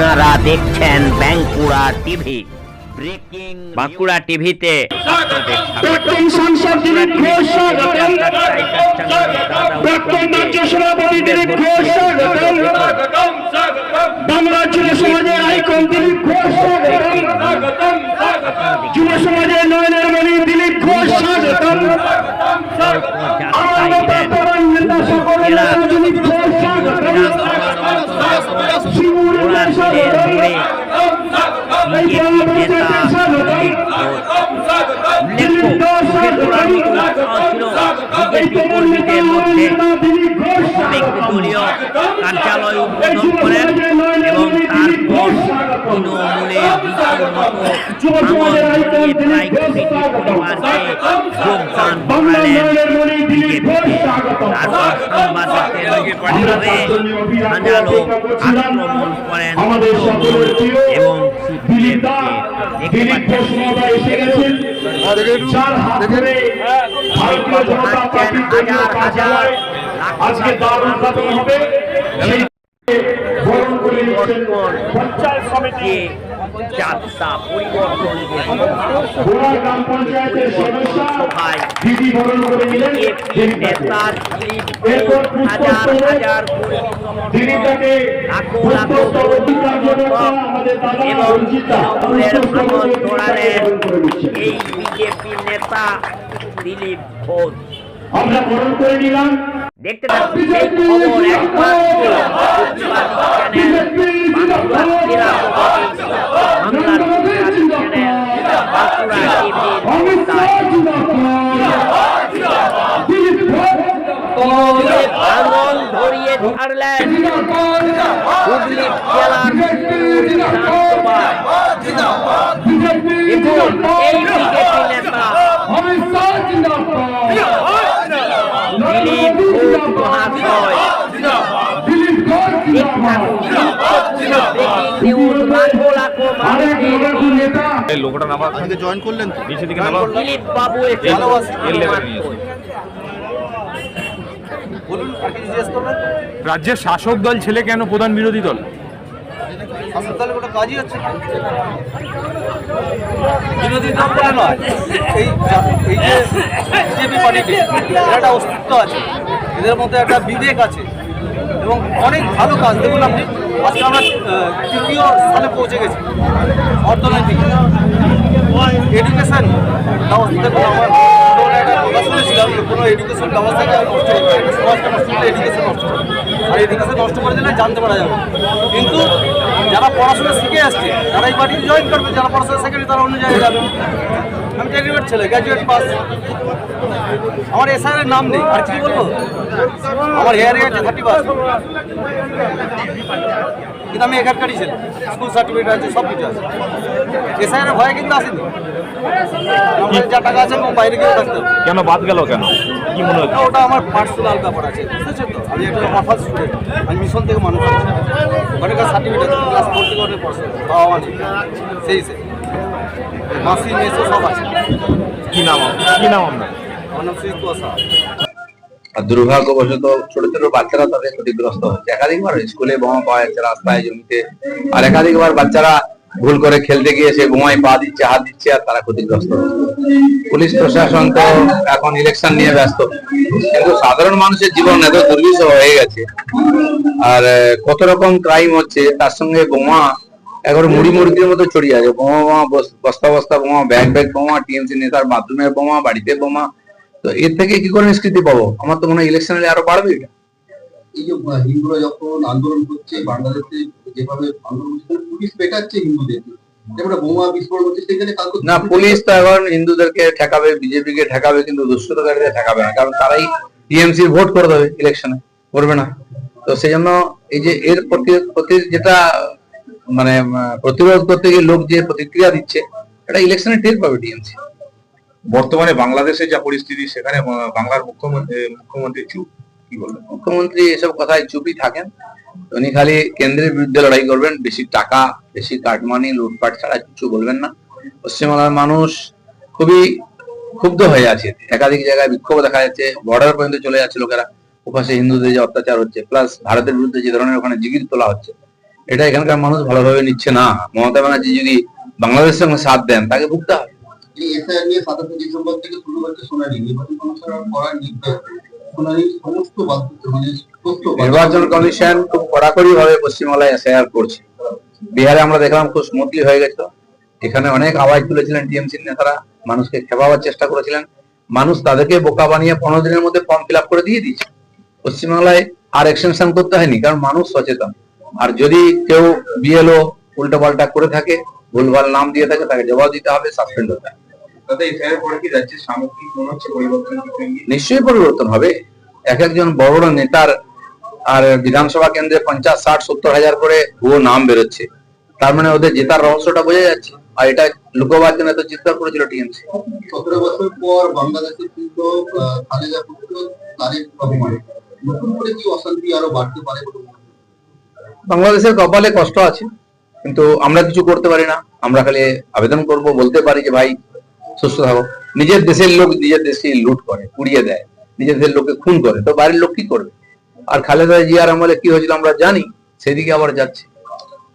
আপনারা দেখছেন Bankura TV breaking Bankura টিভিতে। প্রাক্তন সাংসদ দিলীপ ঘোষ প্রাক্তন রাজ্য সভাপতি দিলীপ ঘোষ বাংলা যুব সমাজের আইকন দিলীপ ঘোষ মতো ভাঙন ঘটিয়ে প্রায় কোটি পরিবারকে যোগদান করালেন বিজেপিতে তারপর সাংবাদিকদের আক্রমণ করেন এবং দিলীপ ঘোষ মহোদয় এসে গেছেন চার হাত ধরে ভারতীয় জনতা পার্টির দলীয় কার্যালয় আজকে দ্বার উদ্ঘাটন হবে সেই বরণ করে নিচ্ছেন পঞ্চায়েত সমিতি যাত্রা পরিবর্তন সভায়। নেতার হাজার হাজার লাখো লাখো এবং তৃণমূলের এই বিজেপি নেতা দিলীপ ঘোষ। আমরা বরণ করে নিলাম। দেখতে পাচ্ছি সেই খবর একমাত্র প্রতিবাদী চ্যানেল বাংলা সেরা বাংলার প্রতিবাদী চ্যানেল বাঁকুড়া টিভির অমিত শাহ জিন্দাবাদ। দিলীপ ঘোষ দিলীপ ভাঙন ধরিয়ে ছাড়লেন হুগলি জেলার এই বিজেপি নেতা। দিলীপ ঘোষ মহাশয় দিলীপ দেখুন জিন্দাবাদ। ব্রেকিং নিউজ লাখো লাখো আরেক মানুষের নগর নেতা এই লোকটা নামাজ থেকে জয়েন করলেন তো নিচে দিকে নামাজ দিলীপ বাবু এসে বলুন আর কি জিজ্ঞেস করবেন? রাজ্যের শাসক দল ছেলে কেন প্রধান বিরোধী দল? কোনো কাজই হচ্ছে না। বিরোধী দল বলে নয়। এই এই যে বিজেপি পার্টিতে একটা অস্তিত্ব আছে। এদের মধ্যে একটা বিবেক আছে। এবং অনেক ভালো কাজ। দেখুন আপনি আজকে আমরা তৃতীয় স্থানে পৌঁছে গেছি। অর্থনৈতিক। এডুকেশন ব্যবস্থা দেখুন আমার ছোটবেলায় একটা কথা শুনেছিলাম যে এডুকেশন ব্যবস্থাকে নষ্ট এডুকেশন নষ্ট আর এডুকেশন নষ্ট করে দিলে জানতে পারা যাবে। কিন্তু যারা পড়াশোনা শিখে আসছে, তারা এই পার্টি জয়েন করবে। যারা পড়াশোনা শেখেনি, তারা অন্য জায়গায় যাবে। আমি গ্র্যাজুয়েট ছেলে গ্র্যাজুয়েট পাস আমার এসআইয়ের নাম নেই, আর কি বলব? আমার হেয়ারে আছে থার্টি পাস কিন্তু আমি এখানকারই ছেলে স্কুল সার্টিফিকেট আছে সব কিছু আছে। এসআইয়ের ভয়ে কিন্তু আসেনি। যা টাকা আছে এবং বাইরে গিয়ে থাকতে কেন বাদ গেল কেন? কি মনে হচ্ছে? ওটা আমার পার্সোনাল ব্যাপার আছে বুঝেছেন তো? আমি একটা অফার স্টুডেন্ট আমি মিশন থেকে মানুষ আছি ওখানকার সার্টিফিকেট আছে ক্লাস ফোর থেকে অনেক পড়ছে বাবা মা সেই সে মাসি মেসো সব আছে। কি নাম কি নাম আপনার? আমার নাম আর দুর্ভাগ্যবশত ছোট ছোট বাচ্চারা তাদের ক্ষতিগ্রস্ত হচ্ছে। একাধিকবার স্কুলে বোমা পাওয়া যাচ্ছে, রাস্তায় জমিতে। আর একাধিকবার বাচ্চারা ভুল করে খেলতে গিয়ে সে বোমায় পা দিচ্ছে, হাত দিচ্ছে আর তারা ক্ষতিগ্রস্ত পুলিশ প্রশাসন তো এখন ইলেকশন নিয়ে ব্যস্ত। কিন্তু সাধারণ মানুষের জীবন এত দুর্বিষহ হয়ে গেছে। আর কত রকম ক্রাইম হচ্ছে, তার সঙ্গে বোমা, একেবারে মুড়ি মুড়ির মতো ছড়িয়ে আছে। বোমা বোমা বস- বস্তা বস্তা বোমা ব্যাগ ব্যাগ বোমা টিএমসি নেতার বাথরুমের বোমা, বাড়িতে বোমা তো এর থেকে কি করে নিষ্কৃতি পাবো? আমার তো মনে হয় ইলেকশন হলে আরও বাড়বে এটা। এই যে হিন্দুরা যখন আন্দোলন করছে বাংলাদেশে যেভাবে আন্দোলন করছে পুলিশ পেটাচ্ছে হিন্দুদের। না পুলিশ তো এখন হিন্দুদেরকে ঠেকাবে বিজেপি কে ঠেকাবে কিন্তু দুষ্কৃতকারীদের ঠেকাবে না। কারণ তারাই টিএমসি ভোট করে দেবে ইলেকশনে করবে না। তো সেই জন্য এই যে এর প্রতি প্রতি যেটা মানে প্রতিরোধ করতে গিয়ে লোক যে প্রতিক্রিয়া দিচ্ছে এটা ইলেকশনে টের পাবে টিএমসি। বর্তমানে বাংলাদেশে যা পরিস্থিতি, সেখানে বাংলার মুখ্যমন্ত্রী মুখ্যমন্ত্রী চুপ কি বলবেন? মুখ্যমন্ত্রী এসব কথায় চুপই থাকেন। উনি খালি কেন্দ্রের বিরুদ্ধে লড়াই করবেন, বেশি টাকা, বেশি কাটমানি লুটপাট ছাড়া কিছু বলবেন না। পশ্চিমবাংলার মানুষ খুবই ক্ষুব্ধ হয়ে আছে। একাধিক জায়গায় বিক্ষোভ দেখা যাচ্ছে বর্ডার পর্যন্ত চলে যাচ্ছে লোকেরা। ওপাশে হিন্দুদের যে অত্যাচার হচ্ছে প্লাস ভারতের বিরুদ্ধে যে ধরনের ওখানে জিগির তোলা হচ্ছে, এটা এখানকার মানুষ ভালোভাবে নিচ্ছে না। মমতা ব্যানার্জি যদি বাংলাদেশের সঙ্গে সাথ দেন, তাকে ভুগতে হবে। মানে নির্বাচন কমিশন খুব কড়াকড়ি ভাবে করছে। বিহারে আমরা দেখলাম খুব স্মুথলি হয়ে গেছিল এখানে অনেক আওয়াজ তুলেছিলেন টিএমসির নেতারা, মানুষকে খেপাবার চেষ্টা করেছিলেন। মানুষ তাদেরকে বোকা বানিয়ে পনেরো দিনের মধ্যে ফর্ম ফিল করে দিয়ে দিয়েছে। পশ্চিমবাংলায় আর এক্সটেনশন করতে হয়নি, কারণ মানুষ সচেতন। আর যদি কেউ বিএলও উল্টো পাল্টা করে থাকে, ভুলভাল নাম দিয়ে থাকে, তাকে জবাব দিতে হবে সাসপেন্ড হতে হবে। তাতে পরে কি রাজ্যের সামগ্রিক মনে হচ্ছে পরিবর্তন নিশ্চয়ই পরিবর্তন হবে। এক একজন বড় বড় নেতার আর বিধানসভা কেন্দ্রে পঞ্চাশ ষাট সত্তর হাজার করে ভুয়ো নাম বেরোচ্ছে। তার মানে ওদের জেতার রহস্যটা বোঝা যাচ্ছে। আর এটা লুকোবার জন্য তো চিৎকার করেছিল টিএমসি। সতেরো বছর পর বাংলাদেশে কিন্তু খালেদা পুত্র তারেক রহমান নতুন করে কি অশান্তি আরও বাড়তে পারে বলে হয়? বাংলাদেশের কপালে কষ্ট আছে কিন্তু আমরা কিছু করতে পারি না। আমরা খালি আবেদন করব বলতে পারি যে ভাই সুস্থ থাকো। নিজের দেশের লোক নিজের দেশে লুট করে পুড়িয়ে দেয়। নিজের দেশের লোককে খুন করে। তো বাইরের লোক কি করবে? আর খালেদা জিয়ার আমলে কি হয়েছিল আমরা জানি সেদিকে আবার যাচ্ছে।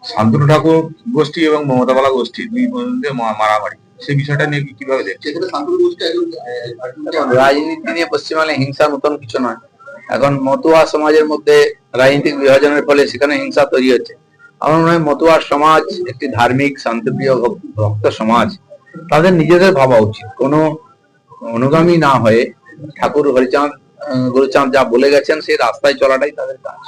শান্তনু ঠাকুর গোষ্ঠী এবং মমতা বালা গোষ্ঠী দুই মধ্যে মা- মারামারি। সেই বিষয়টা নিয়ে কীভাবে দেখছে সেখানে শান্তনু গোষ্ঠী একজন আহ, একজনকে রাজনীতি নিয়ে পশ্চিমবাংলায় হিংসার মতন কিছু নয়। এখন মতুয়া সমাজের মধ্যে রাজনৈতিক বিভাজনের ফলে সেখানে হিংসা তৈরি হচ্ছে। আমার মনে হয় মতুয়া সমাজ একটি ধার্মিক শান্তিপ্রিয় ভক্ত সমাজ। তাদের নিজেদের ভাবা উচিত। কোনো অনুগামী না হয়ে ঠাকুর হরিচাঁদ গুরুচাঁদ যা বলে গেছেন সেই রাস্তায় চলাটাই তাদের কাজ।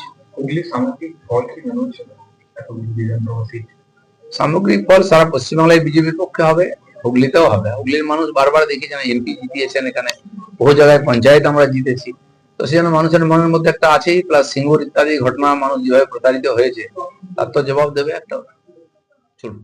সামগ্রিক ফল সারা পশ্চিমবাংলায় বিজেপির পক্ষে হবে হুগলিতেও হবে। হুগলির মানুষ বারবার দেখেছেন এমপি জিতিয়েছেন এখানে। বহু জায়গায় পঞ্চায়েত আমরা জিতেছি। তো সেজন্য মানুষের মনের মধ্যে একটা আছেই প্লাস সিঙ্গুর ইত্যাদি ঘটনা মানুষ যেভাবে প্রতারিত হয়েছে তার তো জবাব দেবে একটা চলুন।